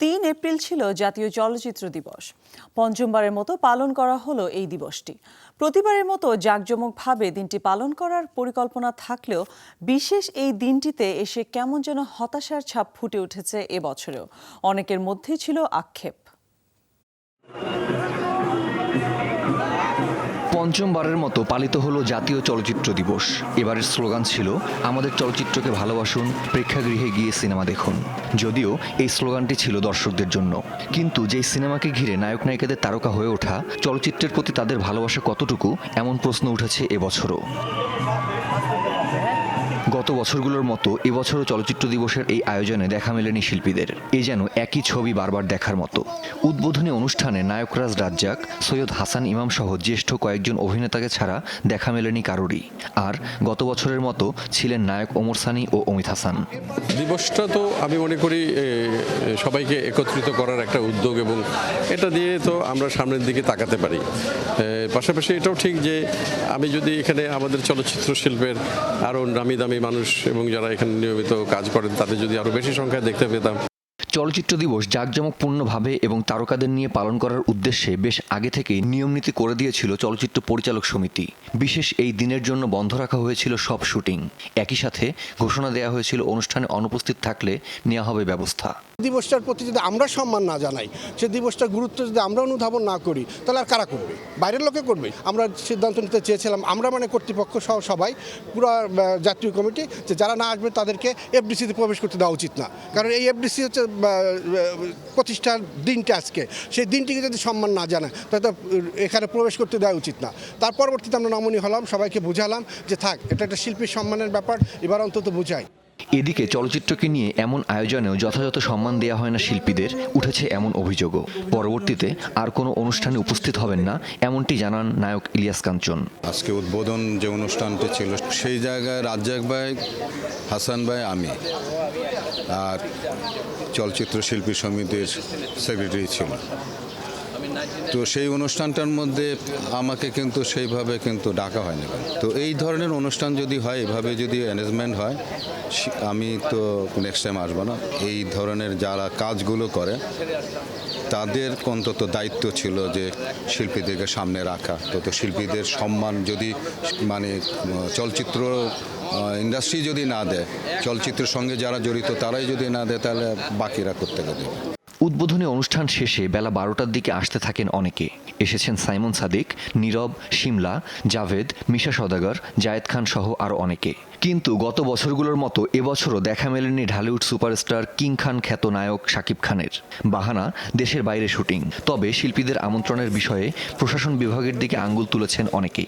তিন এপ্রিল ছিল জাতীয় চলচ্চিত্র দিবস। পঞ্চমবারের মতো পালন করা হলো এই দিবসটি। প্রতিবারের মতো জাঁকজমকভাবে দিনটি পালন করার পরিকল্পনা থাকলেও বিশেষ এই দিনটিতে এসে কেমন যেন হতাশার ছাপ ফুটে উঠেছে এবছরেও। অনেকের মধ্যে ছিল আক্ষেপ। পঞ্চমবারের মতো পালিত হলো জাতীয় চলচ্চিত্র দিবস। এবারের স্লোগান ছিল, আমাদের চলচ্চিত্রকে ভালোবাসুন, প্রেক্ষাগৃহে গিয়ে সিনেমা দেখুন। যদিও এই স্লোগানটি ছিল দর্শকদের জন্য। কিন্তু যেই সিনেমাকে ঘিরে নায়ক নায়িকাদের তারকা হয়ে ওঠা, চলচ্চিত্রের প্রতি তাদের ভালোবাসা কতটুকু, এমন প্রশ্ন উঠেছে এবছরও। গত বছরগুলোর মতো এবছরও চলচ্চিত্র দিবসের এই আয়োজনে দেখা মেলেনি শিল্পীদের। এ যেন একই ছবি বারবার দেখার মতো। উদ্বোধনী অনুষ্ঠানে নায়করাজ রাজ্জাক, সৈয়দ হাসান ইমাম সহ জ্যেষ্ঠ কয়েকজন অভিনেতাকে ছাড়া দেখা মেলেনি কারোরই। আর গত বছরের মতো ছিলেন নায়ক ওমর সানি ও অমিত হাসান। দিবসটা তো আমি মনে করি সবাইকে একত্রিত করার একটা উদ্যোগ এবং এটা দিয়ে তো আমরা সামনের দিকে তাকাতে পারি। পাশাপাশি এটাও ঠিক যে আমি যদি এখানে আমাদের চলচ্চিত্র শিল্পের আরও নামি দামি মানুষ এবং যারা এখানে নিয়মিত কাজ করেন তাদের যদি আরও বেশি সংখ্যায় দেখতে পেতাম। চলচ্চিত্র দিবস জাঁকজমকপূর্ণভাবে এবং তারকাদের নিয়ে পালন করার উদ্দেশ্যে বেশ আগে থেকেই নিয়মনীতি করে দিয়েছিল চলচ্চিত্র পরিচালক সমিতি। বিশেষ এই দিনের জন্য বন্ধ রাখা হয়েছিল সব শুটিং। একই সাথে ঘোষণা দেওয়া হয়েছিল অনুষ্ঠানে অনুপস্থিত থাকলে নেওয়া হবে ব্যবস্থা। দিবসটার প্রতি যদি আমরা সম্মান না জানাই, সে দিবসটার গুরুত্ব যদি আমরা অনুধাবন না করি, তাহলে আর কারা করবে? বাইরের লোকে করবে? আমরা সিদ্ধান্ত নিতে চেয়েছিলাম, আমরা মানে কর্তৃপক্ষ সহ সবাই, পুরো জাতীয় কমিটি, যে যারা না আসবে তাদেরকে এফডিসিতে প্রবেশ করতে দেওয়া উচিত না। কারণ এই এফডিসি হচ্ছে প্রতিষ্ঠার দিনটা আজকে। সেই দিনটিকে যদি সম্মান না জানায়, তাহলে এখানে প্রবেশ করতে দেওয়া উচিত না। তার পরবর্তীতে আমরা নমনীয় হলাম, সবাইকে বুঝালাম যে থাক, এটা একটা শিল্পীর সম্মানের ব্যাপার, এবার অন্তত বুঝাই। এদিকে চলচ্চিত্রকে নিয়ে এমন আয়োজনেও যথাযথ সম্মান দেওয়া হয় না শিল্পীদের, উঠেছে এমন অভিযোগও। পরবর্তীতে আর কোনো অনুষ্ঠানে উপস্থিত হবেন না, এমনটি জানান নায়ক ইলিয়াস কাঞ্চন। আজকে উদ্বোধন যে অনুষ্ঠানটি ছিল, সেই জায়গায় রাজ্জাক ভাই, হাসান ভাই, আমি আর চলচ্চিত্র শিল্পী সমিতির সেক্রেটারি ছিল তো সেই অনুষ্ঠানটার মধ্যে আমাকে কিন্তু সেইভাবে কিন্তু ডাকা হয়নি। তো এই ধরনের অনুষ্ঠান যদি হয়, এভাবে যদি অ্যারেঞ্জমেন্ট হয় আমি তো নেক্সট টাইম আসব না। এই ধরনের যারা কাজগুলো করে, তাদের অন্তত দায়িত্ব ছিল যে শিল্পীদেরকে সামনে রাখা। তো তো শিল্পীদের সম্মান যদি মানে চলচ্চিত্র ইন্ডাস্ট্রি যদি না দেয়, চলচ্চিত্রের সঙ্গে যারা জড়িত তারাই যদি না দেয়, তাহলে বাকিরা করতে দেবে উদ্বোধনী অনুষ্ঠান শেষে বেলা বারোটার দিকে আসতে থাকেন অনেকে। এসেছেন সাইমন সাদিক, নীরব, শিমলা, জাভেদ, মিশা সদাগর জায়েদ খান সহ আরও অনেকে। কিন্তু গত বছরগুলোর মতো এবছরও দেখা মেলেনি ঢালিউড সুপারস্টার কিং খান খ্যাত নায়ক শাকিব খানের। বাহানা, দেশের বাইরে শুটিং। তবে শিল্পীদের আমন্ত্রণের বিষয়ে প্রশাসন বিভাগের দিকে আঙ্গুল তুলেছেন অনেকেই।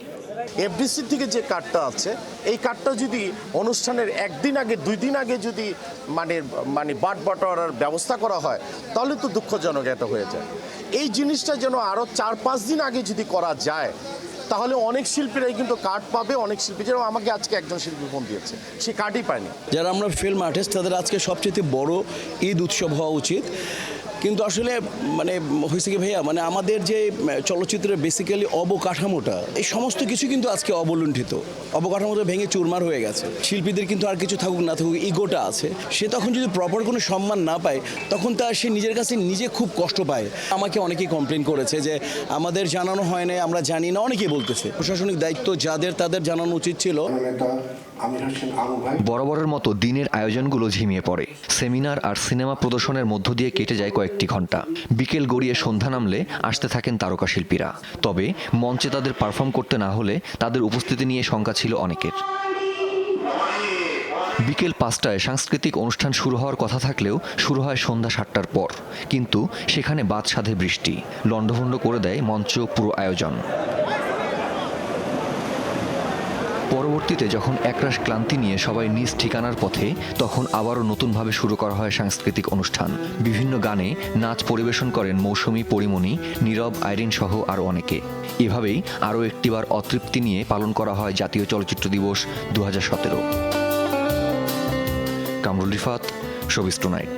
এফডিসির থেকে যে কার্ডটা আছে, এই কার্ডটা যদি অনুষ্ঠানের একদিন আগে দুই দিন আগে যদি মানে মানে বাট বাটোয়ারার ব্যবস্থা করা হয়, তাহলে তো দুঃখজনক এটা হয়ে যায়। এই জিনিসটা যেন আরও চার, পাঁচ দিন আগে যদি করা যায়, তাহলে অনেক শিল্পীরাই কিন্তু কার্ড পাবে, অনেক শিল্পী, যেরকম আমাকে আজকে একজন শিল্পী ফোন দিয়েছে, সে কার্ডই পায়নি। যারা আমরা ফিল্ম আর্টিস্ট তাদের আজকে সবচেয়ে বড় ঈদ উৎসব হওয়া উচিত। কিন্তু আসলে মানে হয়েছে কি ভাইয়া? মানে আমাদের যে চলচ্চিত্রের বেসিক্যালি অবকাঠামোটা এই সমস্ত কিছু কিন্তু আজকে অবলুণ্ঠিত। অবকাঠামোটা ভেঙে চুরমার হয়ে গেছে। শিল্পীদের কিন্তু আর কিছু থাকুক না থাকুক ইগোটা আছে। সে তখন যদি প্রপার কোনো সম্মান না পায় তখন তার সে নিজের কাছে নিজে খুব কষ্ট পায়। আমাকে অনেকেই কমপ্লেন করেছে যে আমাদের জানানো হয় না আমরা জানি না। অনেকেই বলতেছে। প্রশাসনিক দায়িত্ব যাদের তাদের জানানো উচিত ছিল। বরাবরের মতো দিনের আয়োজনগুলো ঝিমিয়ে পড়ে। সেমিনার আর সিনেমা প্রদর্শনের মধ্য দিয়ে কেটে যায় কয়েকটি ঘণ্টা বিকেল গড়িয়ে সন্ধ্যা নামলে আসতে থাকেন তারকা শিল্পীরা তবে মঞ্চে তাদের পারফর্ম করতে না হলে তাদের উপস্থিতি নিয়ে শঙ্কা ছিল অনেকের। বিকেল পাঁচটায় সাংস্কৃতিক অনুষ্ঠান শুরু হওয়ার কথা থাকলেও শুরু হয় সন্ধ্যা সাতটার পর। কিন্তু সেখানে বাদ সাধে বৃষ্টি। লণ্ডভণ্ড করে দেয় মঞ্চ পুরো আয়োজন। পরবর্তীতে যখন একরাশ ক্লান্তি নিয়ে সবাই নিজ ঠিকানার পথে, তখন আবারও নতুনভাবে শুরু করা হয় সাংস্কৃতিক অনুষ্ঠান। বিভিন্ন গানে নাচ পরিবেশন করেন মৌসুমী পরিমণি, নীরব, আইরিন সহ আরও অনেকে। এভাবেই আরও একটিবার অতৃপ্তি নিয়ে পালন করা হয় জাতীয় চলচ্চিত্র দিবস দু হাজার সতেরো। Kamrul Rifat showbiz tonight